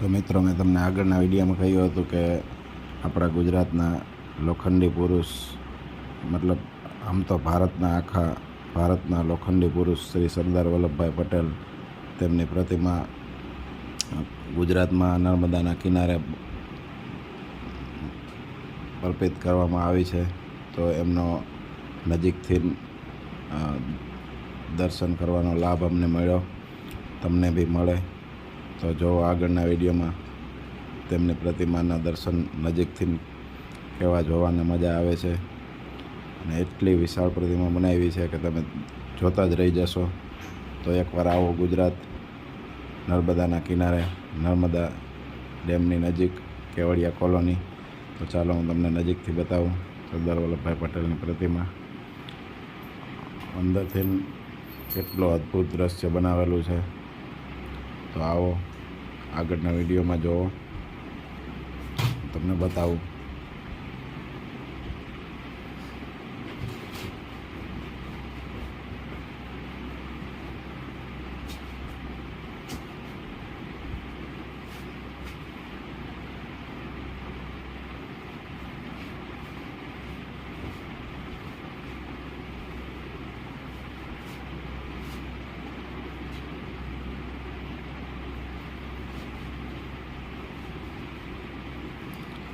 તો મિત્રો મેં તમને આગળના વિડીયોમાં કહ્યું હતું કે આપણા ગુજરાતના લોખંડી પુરુષ, મતલબ આમ તો ભારતના આખા ભારતના લોખંડી પુરુષ શ્રી સરદાર વલ્લભભાઈ પટેલ તેમની પ્રતિમા ગુજરાતમાં નર્મદાના કિનારે અર્પિત કરવામાં આવી છે. તો એમનો નજીકથી દર્શન કરવાનો લાભ અમને મળ્યો. તમને બી મળે. તો જો આગળના વિડીયોમાં તેમની પ્રતિમાના દર્શન નજીકથી કેવા જોવાને મજા આવે છે. અને એટલી વિશાળ પ્રતિમા બનાવી છે કે તમે જોતા જ રહી જશો. તો એકવાર આવો ગુજરાત નર્મદાના કિનારે, નર્મદા ડેમની નજીક, કેવડિયા કોલોની. તો ચાલો હું તમને નજીકથી બતાવું સરદાર વલ્લભભાઈ પટેલની પ્રતિમા. અંદરથી કેટલો અદ્ભુત દ્રશ્ય બનાવેલું છે. તો આવો. આગળના વિડીયોમાં જુઓ તમને બતાવું.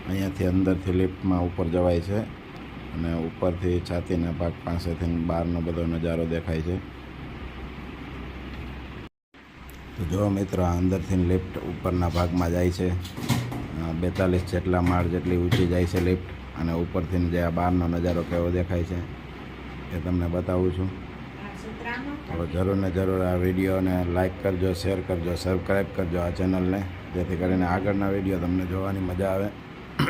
અહીંયાથી અંદરથી લિફ્ટમાં ઉપર જવાય છે અને ઉપરથી છાતીના ભાગ પાસેથી બહારનો બધો નજારો દેખાય છે. તો જો મિત્રો અંદરથી લિફ્ટ ઉપરના ભાગમાં જાય છે. બેતાલીસ જેટલા માળ જેટલી ઊંચી જાય છે લિફ્ટ અને ઉપરથી જે આ બહારનો નજારો કેવો દેખાય છે એ તમને બતાવું છું. તો જરૂર ને જરૂર આ વિડીયોને લાઇક કરજો, શેર કરજો, સબસ્ક્રાઈબ કરજો આ ચેનલને, જેથી કરીને આગળના વીડિયો તમને જોવાની મજા આવે. આ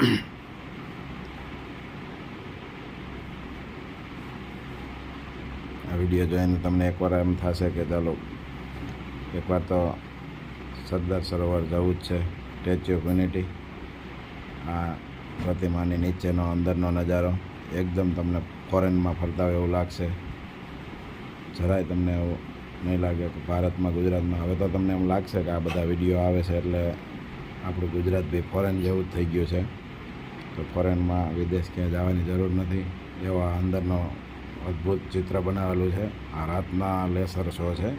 વીડિયો જોઈને તમને એકવાર એમ થશે કે ચાલો, એકવાર તો સરદાર સરોવર જવું જ છે સ્ટેચ્યુ ઓફ યુનિટી આ પ્રતિમાની નીચેનો, અંદરનો નજારો એકદમ તમને ફોરેનમાં ફરતા હોય એવું લાગશે. જરાય તમને એવું નહીં લાગે કે ભારતમાં, ગુજરાતમાં. હવે તો તમને એમ લાગશે કે આ બધા વીડિયો આવે છે એટલે આપણું ગુજરાત બી ફોરેન જેવું જ થઈ ગયું છે. તો ફોરેનમાં વિદેશ ક્યાંય જવાની જરૂર નથી. એવા અંદરનો અદ્ભુત ચિત્ર બનાવેલું છે. આ રાતના લેસર શો છે.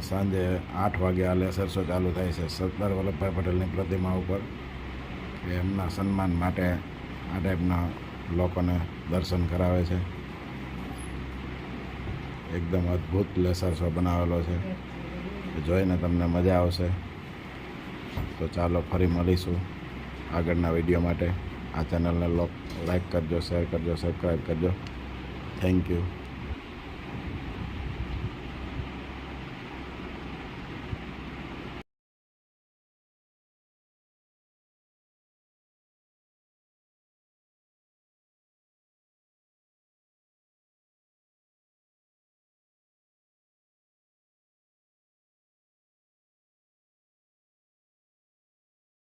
સાંજે આઠ વાગે આ લેસર શો ચાલુ થાય છે સરદાર વલ્લભભાઈ પટેલની પ્રતિમા ઉપર. એમના સન્માન માટે આ ટાઈપના લોકોને દર્શન કરાવે છે. એકદમ અદ્ભુત લેસર શો બનાવેલો છે. જોઈને તમને મજા આવશે. તો ચાલો ફરી મળીશું આગળના વીડિયો માટે. આ ચેનલને લોક લાઈક કરજો શેર કરજો સબસ્ક્રાઈબ કરજો. Thank you